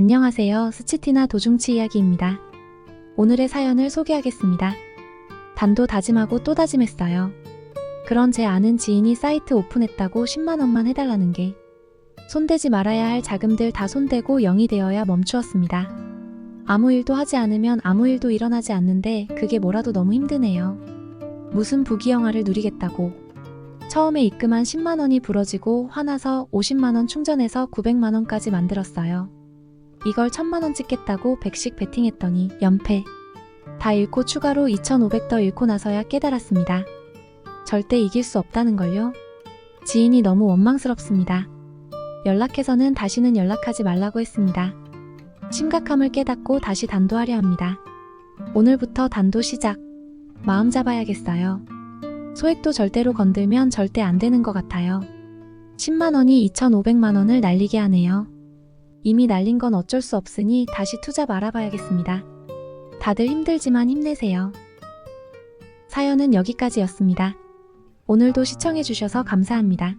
안녕하세요. 스치티나 도중치 이야기입니다. 오늘의 사연을 소개하겠습니다. 단도 다짐하고 또 다짐했어요. 그런 제 아는 지인이 사이트 오픈했다고 10만원만 해달라는 게 손대지 말아야 할 자금들 다 손대고 0이 되어야 멈추었습니다. 아무 일도 하지 않으면 아무 일도 일어나지 않는데 그게 뭐라도 너무 힘드네요. 무슨 부귀영화를 누리겠다고. 처음에 입금한 10만원이 부러지고 화나서 50만원 충전해서 900만원까지 만들었어요. 이걸 1000만원 찍겠다고 100씩 베팅했더니 연패. 다 잃고 추가로 2500 더 잃고 나서야 깨달았습니다. 절대 이길 수 없다는 걸요. 지인이 너무 원망스럽습니다. 연락해서는 다시는 연락하지 말라고 했습니다. 심각함을 깨닫고 다시 단도하려 합니다. 오늘부터 단도 시작. 마음 잡아야겠어요. 소액도 절대로 건들면 절대 안 되는 것 같아요. 10만 원이 2,500만 원을 날리게 하네요. 이미 날린 건 어쩔 수 없으니 다시 투자 말아봐야겠습니다. 다들 힘들지만 힘내세요. 사연은 여기까지였습니다. 오늘도 시청해주셔서 감사합니다.